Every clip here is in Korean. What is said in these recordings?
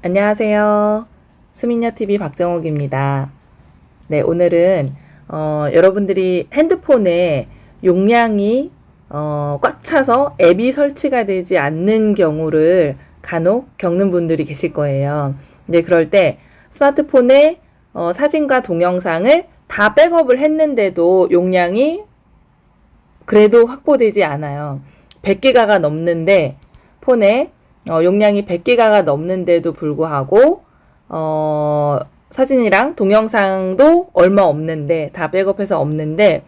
안녕하세요. 수민여TV 박정옥입니다. 네, 오늘은, 어, 여러분들이 핸드폰에 용량이, 어, 꽉 차서 앱이 설치가 되지 않는 경우를 간혹 겪는 분들이 계실 거예요. 네, 그럴 때 스마트폰에, 어, 사진과 동영상을 다 백업을 했는데도 용량이 그래도 확보되지 않아요. 100기가가 넘는데 폰에 어, 용량이 100기가가 넘는데도 불구하고 어, 사진이랑 동영상도 얼마 없는데 다 백업해서 없는데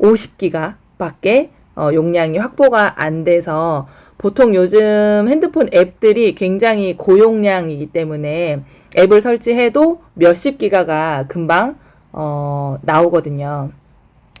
50기가밖에 어, 용량이 확보가 안 돼서 보통 요즘 핸드폰 앱들이 굉장히 고용량이기 때문에 앱을 설치해도 몇십 기가가 금방 어, 나오거든요.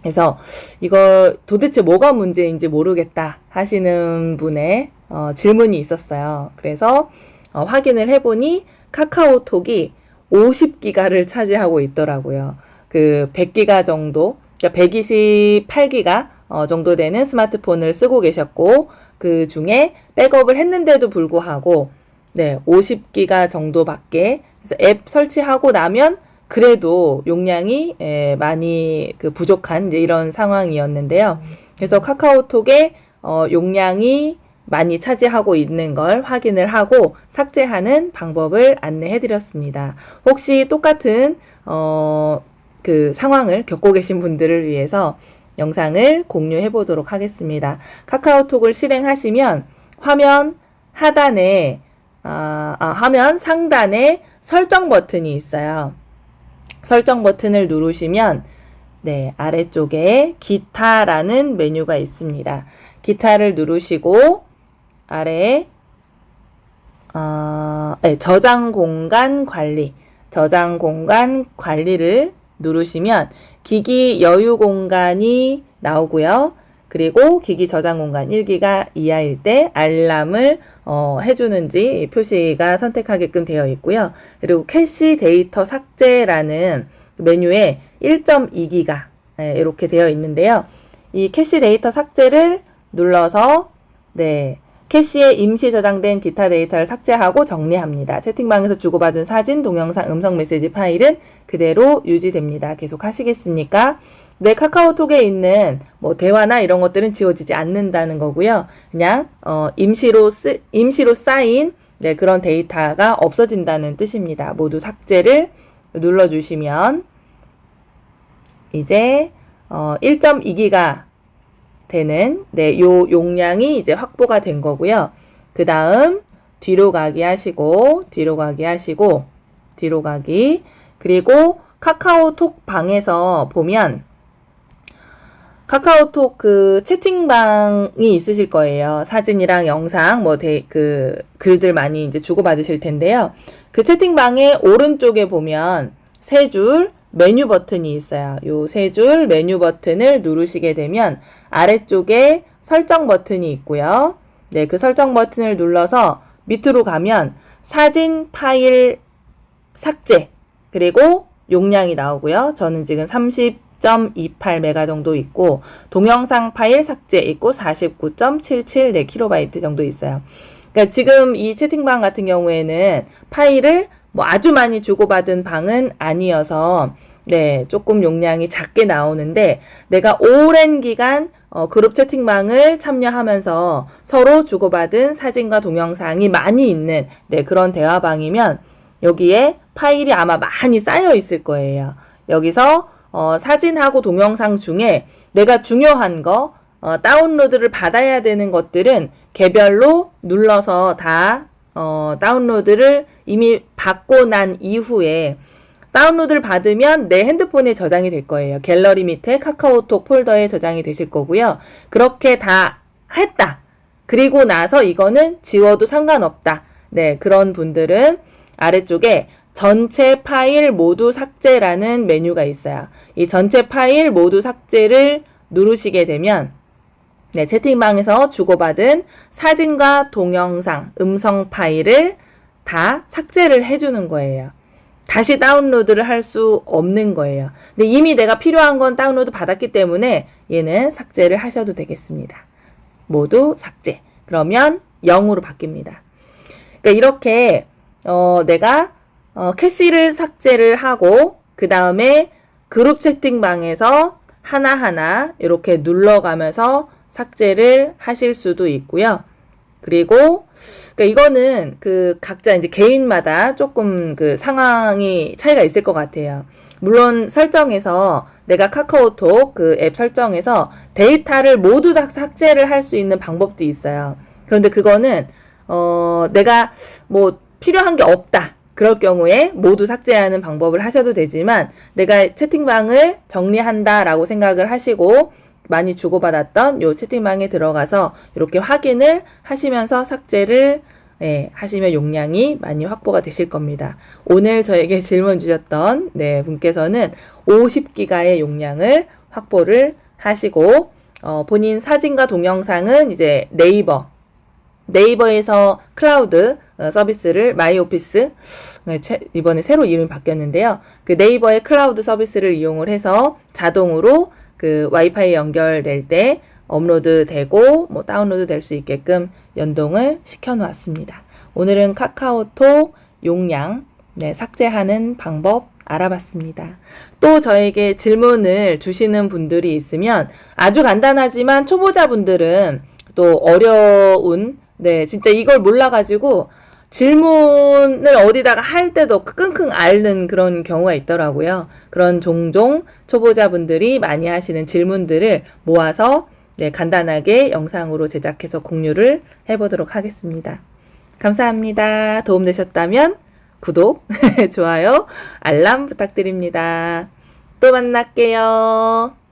그래서 이거 도대체 뭐가 문제인지 모르겠다 하시는 분의 어, 질문이 있었어요. 그래서 어, 확인을 해보니 카카오톡이 50기가를 차지하고 있더라고요. 그 100기가 정도, 그러니까 128기가 어, 정도 되는 스마트폰을 쓰고 계셨고 그 중에 백업을 했는데도 불구하고 네, 50기가 정도밖에 그래서 앱 설치하고 나면 그래도 용량이 에, 많이 그 부족한 이제 이런 상황이었는데요. 그래서 카카오톡에 어, 용량이 많이 차지하고 있는 걸 확인을 하고 삭제하는 방법을 안내해 드렸습니다. 혹시 똑같은 어, 그 상황을 겪고 계신 분들을 위해서 영상을 공유해 보도록 하겠습니다. 카카오톡을 실행하시면 화면 하단에 아, 아, 화면 상단에 설정 버튼이 있어요. 설정 버튼을 누르시면 네, 아래쪽에 기타라는 메뉴가 있습니다. 기타를 누르시고 아래에 어, 네, 저장 공간 관리, 저장 공간 관리를 누르시면 기기 여유 공간이 나오고요. 그리고 기기 저장 공간 1기가 이하일 때 알람을 어, 해주는지 표시가 선택하게끔 되어 있고요. 그리고 캐시 데이터 삭제라는 메뉴에 1.2기가 네, 이렇게 되어 있는데요. 이 캐시 데이터 삭제를 눌러서 네, 캐시에 임시 저장된 기타 데이터를 삭제하고 정리합니다. 채팅방에서 주고받은 사진, 동영상, 음성 메시지 파일은 그대로 유지됩니다. 계속 하시겠습니까? 내 카카오톡에 있는 뭐 대화나 이런 것들은 지워지지 않는다는 거고요. 그냥 어 임시로 쓰 임시로 쌓인 네, 그런 데이터가 없어진다는 뜻입니다. 모두 삭제를 눌러 주시면 이제 어 1.2기가 되는 네, 요 용량이 이제 확보가 된 거고요. 그 다음 뒤로 가기 하시고 뒤로 가기 하시고 뒤로 가기 그리고 카카오톡 방에서 보면 카카오톡 그 채팅방이 있으실 거예요. 사진이랑 영상 뭐그 글들 많이 이제 주고받으실 텐데요. 그 채팅방의 오른쪽에 보면 세 줄 메뉴 버튼이 있어요. 요 세 줄 메뉴 버튼을 누르시게 되면 아래쪽에 설정 버튼이 있고요. 네, 그 설정 버튼을 눌러서 밑으로 가면 사진 파일 삭제 그리고 용량이 나오고요. 저는 지금 30.28메가 정도 있고 동영상 파일 삭제 있고 49.77 킬로바이트 정도 있어요. 그러니까 지금 이 채팅방 같은 경우에는 파일을 뭐 아주 많이 주고받은 방은 아니어서 네, 조금 용량이 작게 나오는데 내가 오랜 기간 어, 그룹 채팅방을 참여하면서 서로 주고받은 사진과 동영상이 많이 있는 네, 그런 대화방이면 여기에 파일이 아마 많이 쌓여 있을 거예요. 여기서 어, 사진하고 동영상 중에 내가 중요한 거 어, 다운로드를 받아야 되는 것들은 개별로 눌러서 다 어, 다운로드를 이미 받고 난 이후에 다운로드를 받으면 내 핸드폰에 저장이 될 거예요. 갤러리 밑에 카카오톡 폴더에 저장이 되실 거고요. 그렇게 다 했다. 그리고 나서 이거는 지워도 상관없다. 네, 그런 분들은 아래쪽에 전체 파일 모두 삭제라는 메뉴가 있어요. 이 전체 파일 모두 삭제를 누르시게 되면 네, 채팅방에서 주고받은 사진과 동영상, 음성 파일을 다 삭제를 해주는 거예요. 다시 다운로드를 할 수 없는 거예요. 근데 이미 내가 필요한 건 다운로드 받았기 때문에 얘는 삭제를 하셔도 되겠습니다. 모두 삭제. 그러면 0으로 바뀝니다. 그러니까 이렇게 어, 내가 어, 캐시를 삭제를 하고 그 다음에 그룹 채팅방에서 하나하나 이렇게 눌러가면서 삭제를 하실 수도 있고요. 그리고 그러니까 이거는 그 각자 이제 개인마다 조금 그 상황이 차이가 있을 것 같아요. 물론 설정에서 내가 카카오톡 그 앱 설정에서 데이터를 모두 다 삭제를 할 수 있는 방법도 있어요. 그런데 그거는 어 내가 뭐 필요한 게 없다. 그럴 경우에 모두 삭제하는 방법을 하셔도 되지만 내가 채팅방을 정리한다라고 생각을 하시고 많이 주고받았던 요 채팅방에 들어가서 이렇게 확인을 하시면서 삭제를 예, 하시면 용량이 많이 확보가 되실 겁니다. 오늘 저에게 질문 주셨던 네, 분께서는 50기가의 용량을 확보를 하시고 어, 본인 사진과 동영상은 이제 네이버 네이버에서 클라우드 어, 서비스를 마이오피스 네, 채- 이번에 새로 이름이 바뀌었는데요. 그 네이버의 클라우드 서비스를 이용을 해서 자동으로 그 와이파이 연결될 때 업로드 되고 뭐 다운로드 될 수 있게끔 연동을 시켜 놓았습니다. 오늘은 카카오톡 용량 네, 삭제하는 방법 알아봤습니다. 또 저에게 질문을 주시는 분들이 있으면 아주 간단하지만 초보자분들은 또 어려운 네, 진짜 이걸 몰라가지고 질문을 어디다가 할 때도 끙끙 앓는 그런 경우가 있더라고요. 그런 종종 초보자분들이 많이 하시는 질문들을 모아서 네, 간단하게 영상으로 제작해서 공유를 해보도록 하겠습니다. 감사합니다. 도움되셨다면 구독, 좋아요, 알람 부탁드립니다. 또 만날게요.